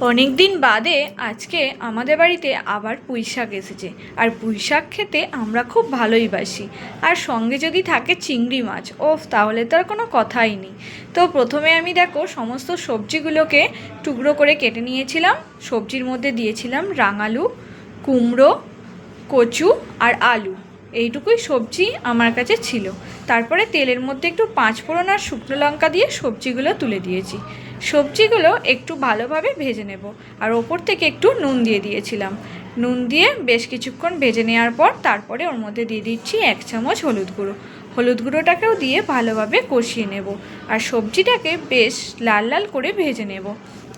অনেক দিন বাদে আজকে আমাদের বাড়িতে আবার পুঁই শাক এসেছে। আর পুঁই শাক খেতে আমরা খুব ভালোই বাসি। আর সঙ্গে যদি থাকে চিংড়ি মাছ, ওফ, তাহলে তো আর কোনো কথাই নেই। তো প্রথমে আমি দেখো সমস্ত সবজিগুলোকে টুকরো করে কেটে নিয়েছিলাম। সবজির মধ্যে দিয়েছিলাম রাঙালু, কুমড়ো, কচু আর আলু। এইটুকুই সবজি আমার কাছে ছিল। তারপরে তেলের মধ্যে একটু পাঁচ ফোড়ন আর শুকনো লঙ্কা দিয়ে সবজিগুলো তুলে দিয়েছি। সবজিগুলো একটু ভালোভাবে ভেজে নেব আর ওপর থেকে একটু নুন দিয়ে দিয়েছিলাম। নুন দিয়ে বেশ কিছুক্ষণ ভেজে নেওয়ার পর তারপরে ওর মধ্যে দিয়ে দিচ্ছি এক চামচ হলুদ গুঁড়ো। হলুদ গুঁড়োটাকেও দিয়ে ভালোভাবে কষিয়ে নেব আর সবজিটাকে বেশ লাল লাল করে ভেজে নেব।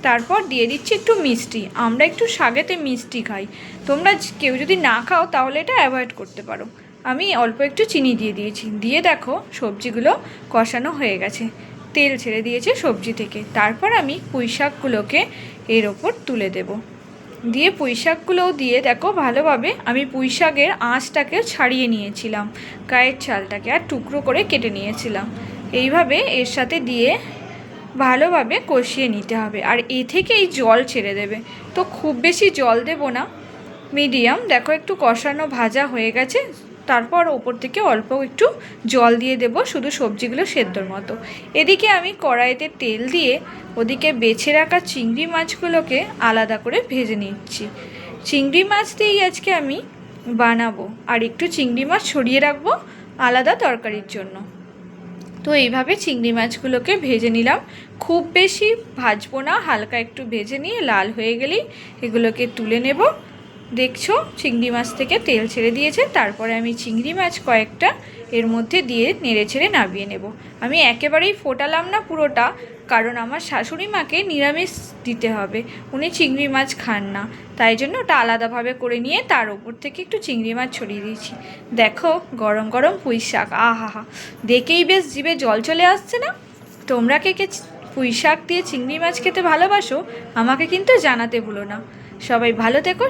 তারপর দিয়ে দিচ্ছি একটু মিষ্টি। আমরা একটু শাগেতে মিষ্টি খাই। তোমরা কেউ যদি না খাও তাহলে এটা অ্যাভয়েড করতে পারো। আমি অল্প একটু চিনি দিয়ে দিয়েছি। দিয়ে দেখো, সবজিগুলো কষানো হয়ে গেছে। তেল ছেড়ে দিয়েছে সবজি থেকে। তারপর আমি পুঁই শাকগুলোকে এর ওপর তুলে দেব। দিয়ে পুঁই শাকগুলোও দিয়ে দেখো, ভালোভাবে আমি পুঁই শাকের আঁশটাকে ছাড়িয়ে নিয়েছিলাম। গায়ের চালটাকে আর টুকরো করে কেটে নিয়েছিলাম। এইভাবে এর সাথে দিয়ে ভালোভাবে কষিয়ে নিতে হবে। আর এ থেকেই জল ছেড়ে দেবে। তো খুব বেশি জল দেব না। মিডিয়াম। দেখো, একটু কষানো ভাজা হয়ে গেছে। তারপর ওপর থেকে অল্প একটু জল দিয়ে দেব, শুধু সবজিগুলো সেদ্ধর মতো। এদিকে আমি কড়াইতে তেল দিয়ে ওদিকে বেছে রাখা চিংড়ি মাছগুলোকে আলাদা করে ভেজে নিচ্ছি। চিংড়ি মাছ দিয়েই আজকে আমি বানাবো। আর একটু চিংড়ি মাছ ছড়িয়ে রাখব আলাদা তরকারির জন্য। তো এইভাবে চিংড়ি মাছগুলোকে ভেজে নিলাম। খুব বেশি ভাজবো না, হালকা একটু ভেজে নিয়ে লাল হয়ে গেলেই এগুলোকে তুলে নেব। দেখছ? চিংড়ি মাছ থেকে তেল ছেড়ে দিয়েছে, তারপরে আমি চিংড়ি মাছ কয়েকটা এর মধ্যে দিয়ে নেড়ে ছেড়ে নামিয়ে নেব। আমি একেবারেই ফোটালাম না পুরোটা, কারণ আমার শাশুড়ি মাকে নিরামিষ দিতে হবে, উনি চিংড়ি মাছ খান না। তাই জন্য ওটা আলাদাভাবে করে নিয়ে তার ওপর থেকে একটু চিংড়ি মাছ ছড়িয়ে দিয়েছি। দেখো, গরম গরম পুঁই শাক আহা দেখেই বেশ জিভে জল চলে আসছে না? তোমরা কে কে পুঁই শাক দিয়ে চিংড়ি মাছ খেতে ভালোবাসো, আমাকে কিন্তু জানাতে ভুলো না। সবাই ভালো থেকো